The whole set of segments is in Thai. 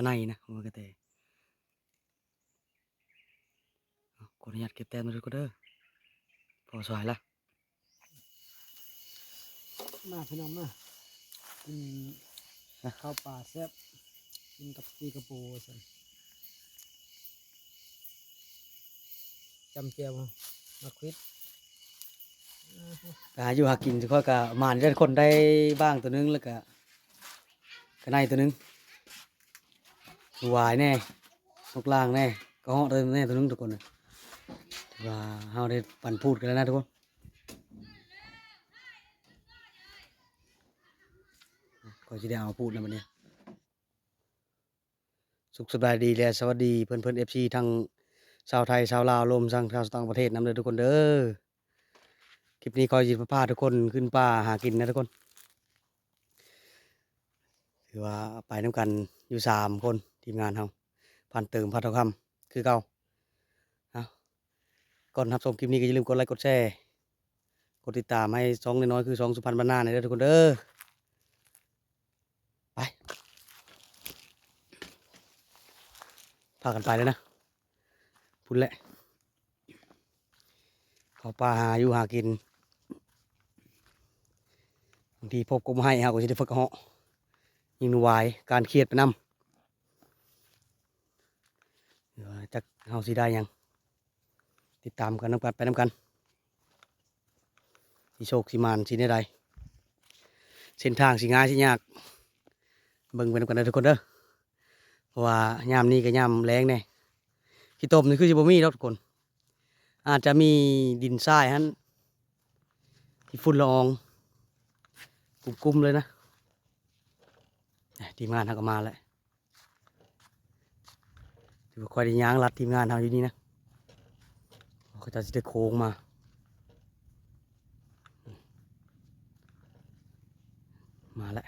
กระไนนะมันกระเตเอาขออนุญาตเก็บแต้มด้วยก็เด้อพอสวยละมาพี่น้องมากินข้าวปลาแซ่บกินกับปีกระปูสันจำเจียวมาควิดก็หาอยู่หากินค่อยก็หมานได้คนได้บ้างตัวหนึงแล้วก็กระไนตัวหนึงห วายแน่นกลางแน่ก็เหาะเลยแน่ตัวนึงทุกคนนะถือว่าเฮาได้ปั่นพูดกันแล้วนะทุกคนก็จะได้เอาพูดแล้วมันเนี่ยสุขสบายดีและสวัสดีเพื่อนเพื่อนเอฟซีทั้งชาวไทยชาวลาวรวมทั้งชาวต่างประเทศนำเลยทุกคนเด้อคลิปนี้คอยยินพาทุกคนขึ้นป่าหากินนะทุกคน ถือว่าไปน้ำกันอยู่สามคน ทีมงานเราพันเติมพันทองคำคือเก่าเอาก่อนรับชมคลิปนี้ก็อย่าลืมกดไลค์กดแชร์กดติดตามให้สองน้อยๆคือสองสุพรรณบรรณาในอยเด้อทุกคนเด้อไปพากันไปเลยนะพุ่นแหละเขาป่าหาอยู่หากินบางทีพบกบให้เฮาก็สิได้ฝึกเหาะยิงนูวายการเครียดไปนำ เดี๋ยวจักเฮาสิได้ยัง ติดตามกันน้ำกันไปน้ำกันสิโชคสิมานสิได้ใดเส้นทางสิง่ายสิยากเบิ่งไปนำกันเด้อทุกคนเด้อเพราะว่ายามนี้ก็ยามแรงแน่ขี้ตมนี่คือสิบ่มีดอกทุกคน อาจจะมีดินทรายหั่นที่ฝุ่นละอองกลุ่มๆเลยนะทีมงานเขาก็มาแล้ว คอยได้ย้างรัดทีมงานเขาอยู่นี่นะเขาจะได้โค้งมา มาแล้ว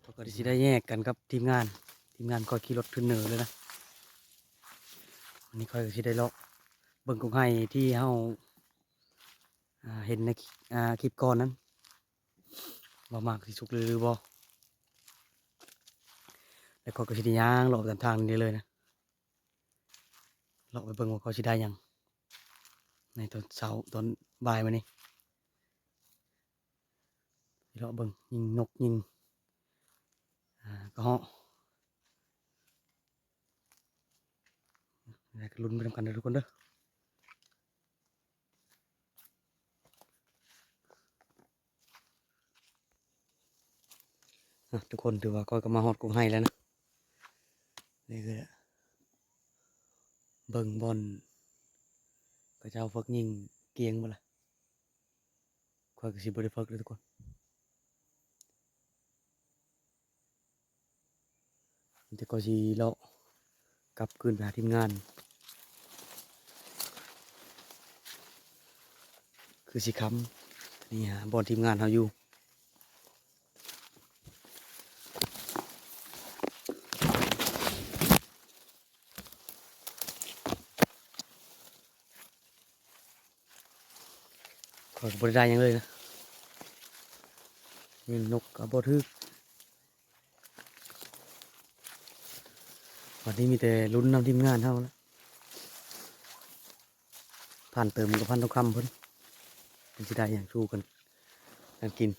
เขาก็จะได้แยกกันกับทีมงาน ทีมงานคอยขี่รถขึ้นเหนือเลยนะวันนี้คอยก็จะได้เลาะเบิ่งกุ้งไห้ที่เฮาอ่าเห็นในคลิปก่อนนั้นบ่มากที่สุกเลยหรือบ่ แล้วก็ก็สิดย่างเลาะไปตามทางนี้เลยนะเลาะไปเบิ่งว่าเขาสิได้ยัง ในตอนเช้าตอนบ่ายมานี่เลาะเบิ่งยิงนกยิงอ่ากระเหาะแล้วก็ลุ้นไปทำกันเด้อทุกคนเด้อทุกคนถือว่าก้อยก็มาฮอดกุ้งให้แล้วนะ นี่คือเบิ่งบอลก็จะเอาฝึกยิงเกียงบ่ล่ะก้อยก็สิบ่ได้ฝึกเลยทุกคนมันจะก็สิเลาะกลับคืนไปหาทีมงาน คือสิค้ำนี่ฮะบอลทีมงานเขาอยู่ ขอยก็บ ริได้ยังเลยนะยิงนกกับบทึกวันนี้มีแต่ลุ้นนำทีมงานเท่าแล้วผ่านเติมกับพันทองคำเพิ่นเป็นสิได้อย่างสู้กันกันกิน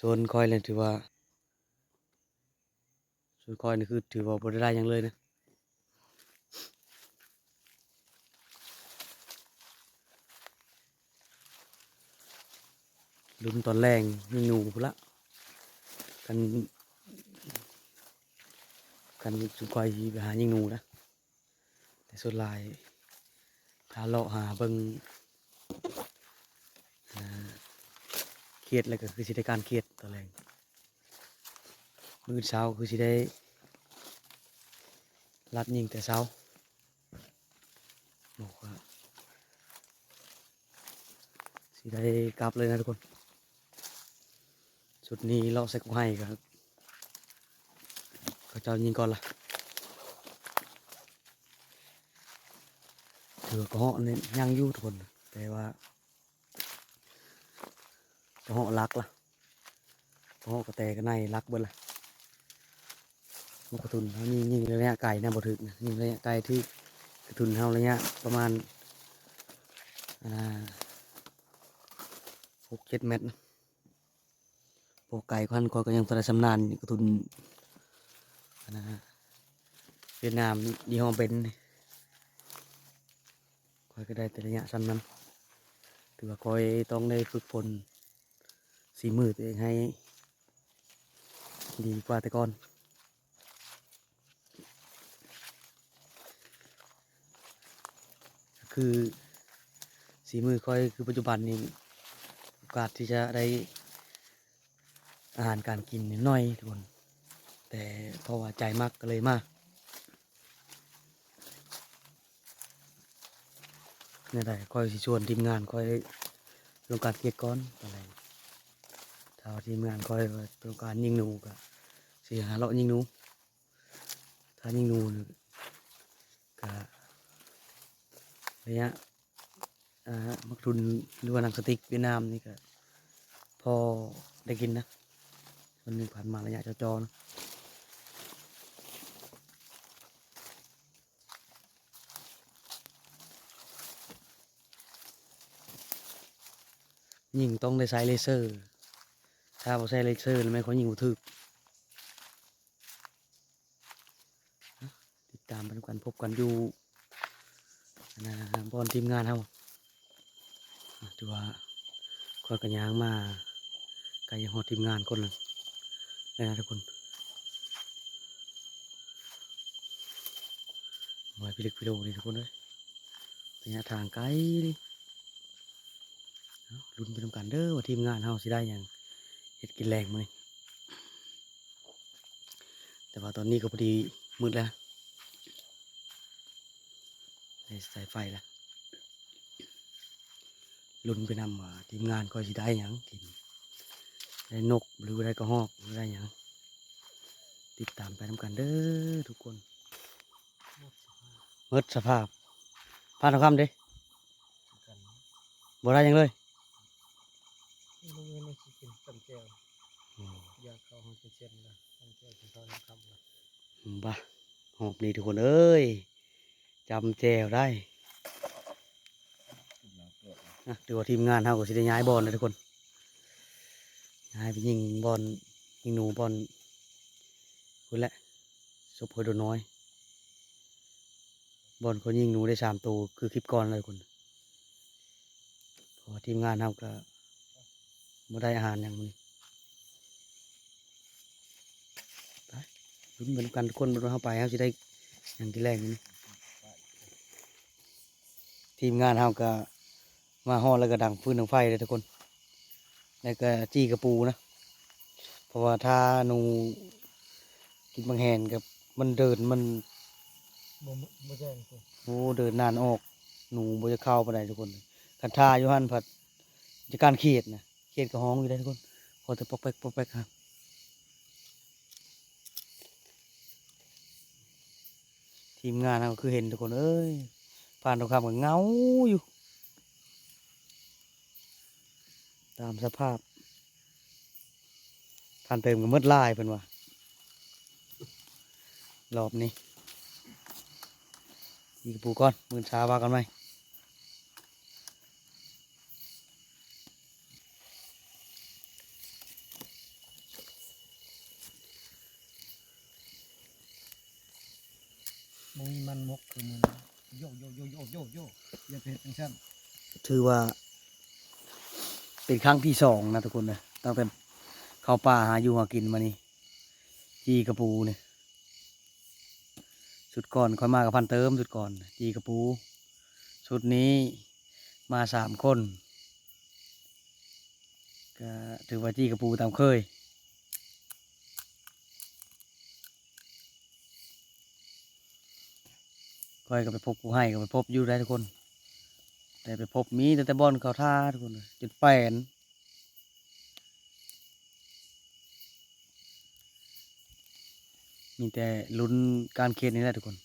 ส่วนคอยเลยถือว่าส่วนคอยนี่คือถือว่าบริได้ยังเลยนะ ลุ้นตอนแรงยิงหนูพุนละกันกันสุกอยไปหายิงหนูนะแต่สุดลายถ้าเลาะหาเบิงเครียดแล้วก็คือสิได้การเครียดตอนแรงมือเช้าคือสิได้รัดยิงแต่เช้าบอกว่าสิได้กลับเลยนะทุกคน ชุดนี้เราใส่กุ้งให้ครับเขาจะยิงก่อนล่ะถือกระเหาะนี่ยังยู่ทนแต่ว่ากระเหาะรักล่ะกระเหาะกระแตกระในรักเบิ้ล่ะนกระทุนเขายิงยิงระยะไกลนะบ่ถึกนะยิงระยะไกลที่กระทุนเขาระยะประมาณอ่าหกเจ็ดเมตรนะ โปไก่พันก็ยังตระสำนานกระทุนนะฮะเวียดนามยี่ห้อเบนซ์นี่คอยก็ได้แต่ระยะสั้นนั้นถือว่าคอยต้องได้ฝึกฝนสีมือตัวเองให้ ดีกว่าแต่ก่อนคือสีมือค่อยคือปัจจุบันนี้โอกาสที่จะได้ อาหารการกินนี่น้อยทุกคน แต่เพราะว่าใจมากก็เลยมากนี่ได้คอยสิชวนทีมงานคอยลงการเกียก่อนอะไรถ้าว่าทีมงานคอยว่าต้องการยิงหนูก็สิหาเลาะยิงหนูถ้ายิงหนูก็ระยะมักทุนหรือว่าหนังสติ๊กเวียดนามนี่ก็พอได้กินนะ มันหนึ่งผ่านมาระยะจอๆนะยิงต้องได้ใช้เลเซอร์ ถ้าบ่ใช้เลเซอร์แล้วไม่ค่อยยิงบ่ถึกติดตามกันกันพบกันอยู่นะบอลทีมงานเขาถือว่าคอยกันยางมาไกลยังหอทีมงานคนหนึ่ง เลยนะทุกคนไว้พิลึกพิโลนี่ทุกคนเลยระยะทางไกลดิลุ้นไปทำกันเด้อว่าทีมงานเขาสิได้อย่างเห็ดกินแรงมานี่แต่ว่าตอนนี้ก็พอดีมืดแล้วในสายไฟละลุ้นไปนำทีมงานก็จะได้ยังกิน ได้นกหรือได้กระหอกหรือได้หยังติดตามไปทำกันเด้อทุกคนเมิดสภาพผ่านทองคำเด้บ่ได้หยังเลยมึงไม่คิดกินจำแก้วอยากเข้าห้องเช็ดๆนะจำแก้วกินข้าวน้ำคำนะอืมบ้าหอบดีทุกคนเอ้ยจำแจวได้นะถือว่าทีมงานเราก็สิได้ย้ายบอลนะทุกคน ย้ายไปยิงบอลยิงหนูบอลคุณแหละสุบโพโดน้อย บอลคนยิงหนูได้สามตัวคือคลิปก่อนเลยคุณพราะว่าทีมงานเราก็ไม่ได้อาหารอย่างนไปลุ้นเหมือนกันทุกคนเราเข้าไปเขาจะได้อย่างที่แรกนี่ทีมงานเราก็มาห่อแล้วก็ดังฟืนดังไฟเลยทุกคน แล้วก็จี้กระปูนะ เพราะว่าถ้าหนูกินบางแหนกับมันเดินมันบ่บ่แจ้งกูโอ้เดินนานออก หนูบ่จะเข้าไปได้ทุกคนคันท่าอยู่หันผัดจะการเขียดนะเขียดกับห้องอยู่ได้ทุกคนพอจะปอกแป๊กปอกแป๊กครับทีมงานเราคือเห็นทุกคนเอ้ยผ่านตรงข้ามกับเงาอยู่ ตามสภาพผ่านเติมกับมืดลายเป็นว่ารอบนี้อีกปูก่อนมือช้าว่ากันไหมมึงมีมันมกคือมันโยโยโยโยโยโยอย่าเพชรจังซั่นถือว่า เป็นครั้งที่สองนะทุกคนนะตั้งแต่เข้าป่าหาอยู่หากินมานี่จีกระปูเนี่ยสุดก่อนค่อยมากับพันเติมสุดก่อนจีกระปูสุดนี้มาสามคนก็ถือว่าจีกระปูตามเคยก้อยก็ไปพบกูให้ก็ไปพบอยู่ได้ทุกคน แต่ไปพบมีแต่แต่บอลเขาท่าทุกคนจุดแปนมีแต่ลุ้นการเคียนนี่แหละทุกคน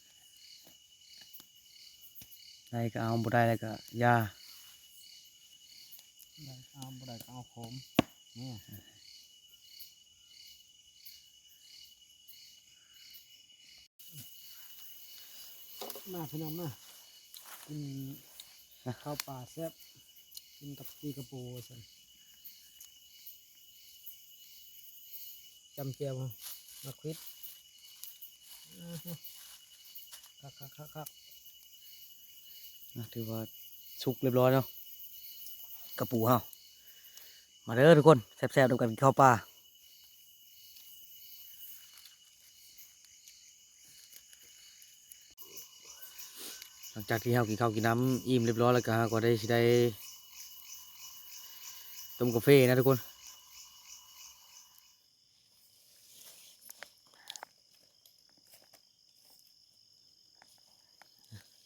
ได้ก็เอาบ่ได้แล้วก็ยาได้เอาบ่ได้ก็เอาโคมเนี่ยมาพี่น้องมากิน ข้าวปลาแซ่บกินกับปีกระปูสันจำเจียวมาควิดอ่าฮะคักคักคักคักถือว่าสุกเรียบร้อยแล้วกระปูเฮามาเด้อทุกคนแซ่บๆด้วยกันข้าวปลา หลังจากที่เฮากินข้าวกินน้ำอิ่มเรียบร้อยแล้วก็ก็ได้สิได้ต้มกาแฟนะทุกคน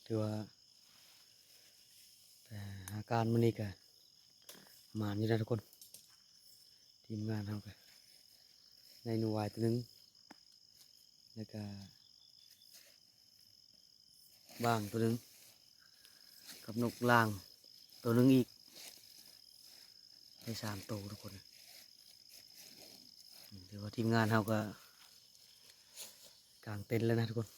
ถือว่าแต่อาการมันนี่ก็หมานอยู่นะทุกคน ทีมงานเราก็ในหนูวายตัวนึงแล้วก็ บ้างตัวนึง กับนกลาง ตัวนึงอีกได้สามตัวทุกคนอืมถือว่าทีมงานเราก็กางเต็นท์แล้วนะทุกคน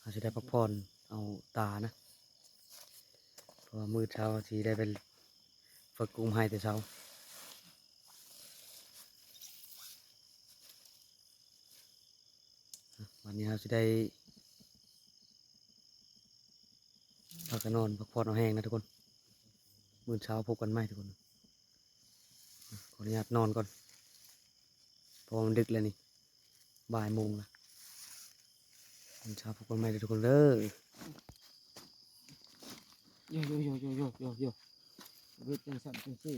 เราจะได้พักผ่อนเอาตานะเพราะมือเช้าทีได้เป็นฝึกกุ้งให้แต่เช้าอะ วันนี้เราจะได้พักกันนอนพักผ่อนเอาแห้งนะทุกคนมือเช้าพบกันไหมทุกคนขออนุญาตนอนก่อนเพราะมันดึกแล้วนี่บ่ายโมงละมื้อเช้าพบกันใหมทุกคนเด้อโยโยโยโยโยโยโยเวทจังสันจังสี่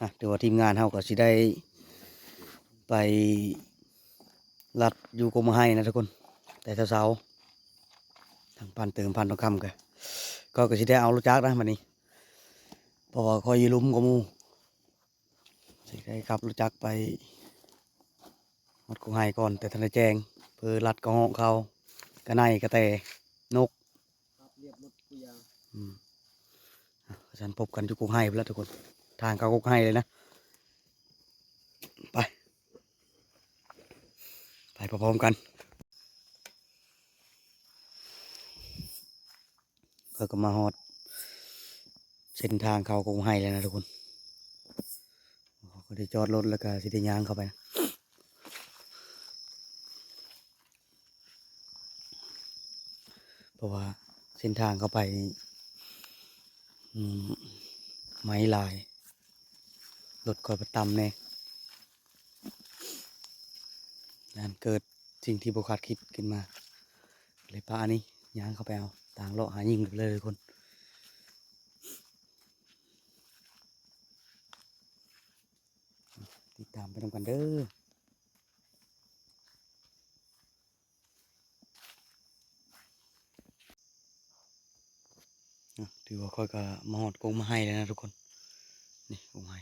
อะเดี๋ยวว่าทีมงานเฮาก็สิได้ ไปรัดอยู่กรมให้นะทุกคน แต่เช้าๆทางพันเติมพันทองคำกันก็ก็สิได้เอารถจักรนะวันนี้เพราะว่าคอยอยืลุ้มกับหมูสิได้ขับรถจักรไปหมดกรมให้ก่อน แต่ทันได้แจ้งเพื่อรัดกระหองเขากระไนกระแตนกครับเรียบรถกูยางอืมอะฉันพบกันที่กุกไห้ไปแล้วทุกคน ทางเขากุกไห้เลยนะ ไป ไปพร้อมๆกันก็ก็มาฮอด เส้นทางเขากุกไห้แล้วนะทุกคนก็ได้จอดรถแล้วก็สิได้ยางเข้าไปนะเพราะว่าเส้นทางเข้าไปไม้ลาย รถคอยประตำแน่งานเกิดสิ่งที่บุคาดคิดขึ้นมา เลยป้านี่ย่างเข้าไปเอาต่างเลาะหายิงกันเลยทุกคนติดตามไปทำกันเด้อถือว่าค่อยก็มาหอดกงมาให้แล้วนะทุกคน นี่กงให้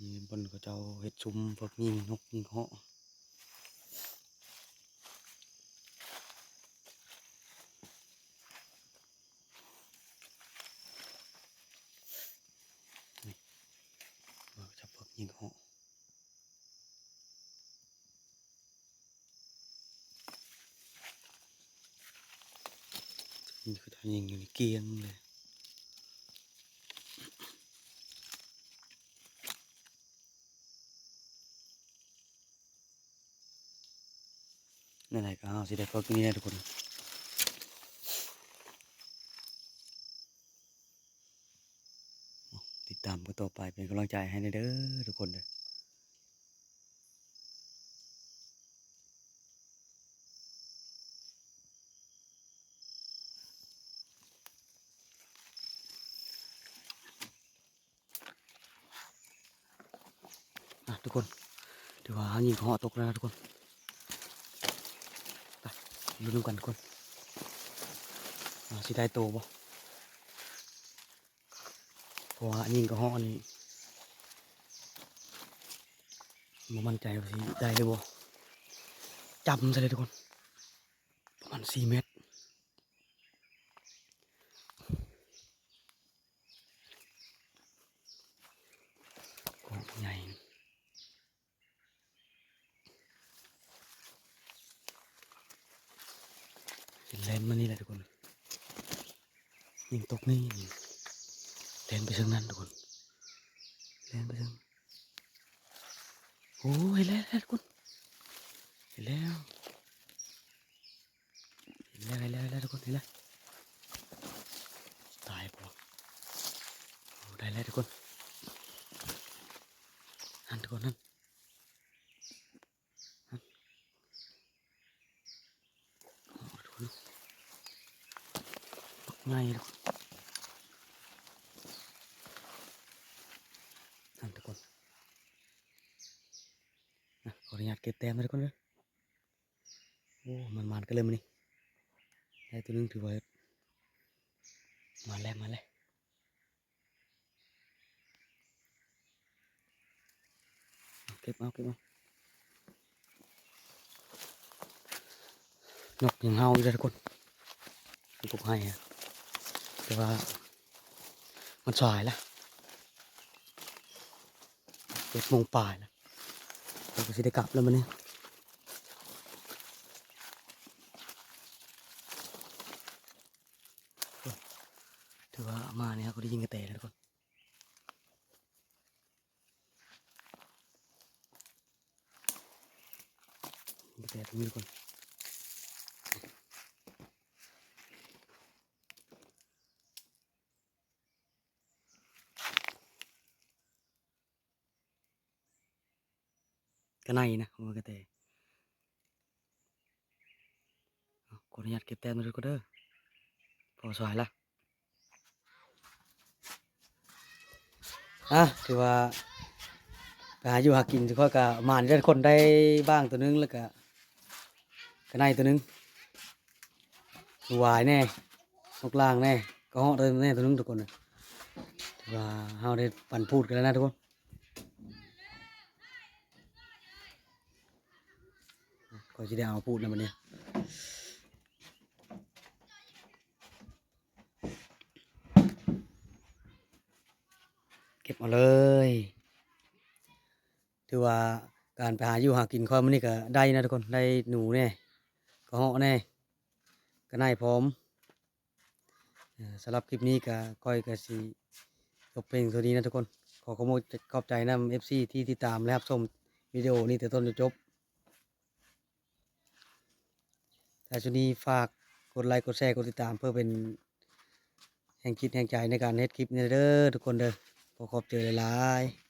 นี่บนก็ เจ้าเห็ดชุมพวกยิงนกยิงเหาะยิงเหาะนี่คือทางยิงอยู่ในเกียงเลย ไม่ไรก็เอาสิได้พอกินนี่ได้ทุกคนติดตามกันต่อไปเป็นกำลังใจให้เด้อทุกคนเด้อทุกคนถือว่ายิงขอตกแล้วทุกคน ดูดูกันทุกคนสิได้โตบ่เพราะว่ายิงกับเหาะนี่บ่มั่นใจว่าสิได้หรือบ่จำซะเลยทุกคน ประมาณสี่เมตร กองใหญ่เห็น แลนมานี่แหละทุกคนยิงตกนี่ยิงแลนไปทางนั้นทุกคนแลนไปทางโอ้ยเห็นแล้วเห็นแล้วทุกคนเห็นแล้วเห็นแล้วเห็นแล้วแล้วทุกคนเห็นแล้วตายปะโอ้ได้แล้วทุกคนนั่นทุกคนนั่นนั่นโอ้ทุกคน ตกง่ายทุกนั่นทุกคนนะขออนุญาตเก็บแต้มนะทุกคนเลยโอ้มันมันกันเลยมันนี่ได้ตัวนึงถือไว่ามาแล้วมาแล้วเก็บเอาเก็บเอานกยังเฮาอยู่เลยทุกคนปลุกให้อะ แต่ว่า มันสายแล้วเจ็ดโมงป่ายแล้วเราก็สิได้กลับแล้วมันนี่ถือว่ามาเนี่ยก็ได้ยิงกระเตะแล้วทุกคนกระเตะตรงนี้ทุกคน ก็ในนะมันกระเตะเอาขออนุญาตเก็บแต้มาด้วยก็เด้อพอสวยละอะถือว่าไปหาอยู่หากินถือว่าก็มานได้คนได้บ้างตัวนึงแล้วก็ก็ในตัวนึงวายแน่นกลางแน่ก็เหาะตัวแน่ตัวนึงทุกคนนะถือว่าเฮาได้ปั่นพูดกันแล้วนะทุกคน ก็จะได้เอาพูดนะวันนี้เก็บมาเลยถือว่าการไปหาอยู่หากินข้อยมันนี่ก็ได้นะทุกคนได้หนูแน่ก็เหาะแน่ก็นายพร้อมสำหรับคลิปนี้ก็ก้อยก็สิจบเพลงตัวนี้นะทุกคน ขอขอบคุณขอบใจนำเอฟซีที่ติดตามและรับชมวิดีโอนี้แต่ต้นจนจบ แต่ช่วงนี้ฝากกดไลค์กดแชร์กดติดตามเพื่อเป็นแห่งคิดแห่งใจในการเฮ็ดคลิปนี้เด้อทุกคนเด้อขอขอบเจหลายๆ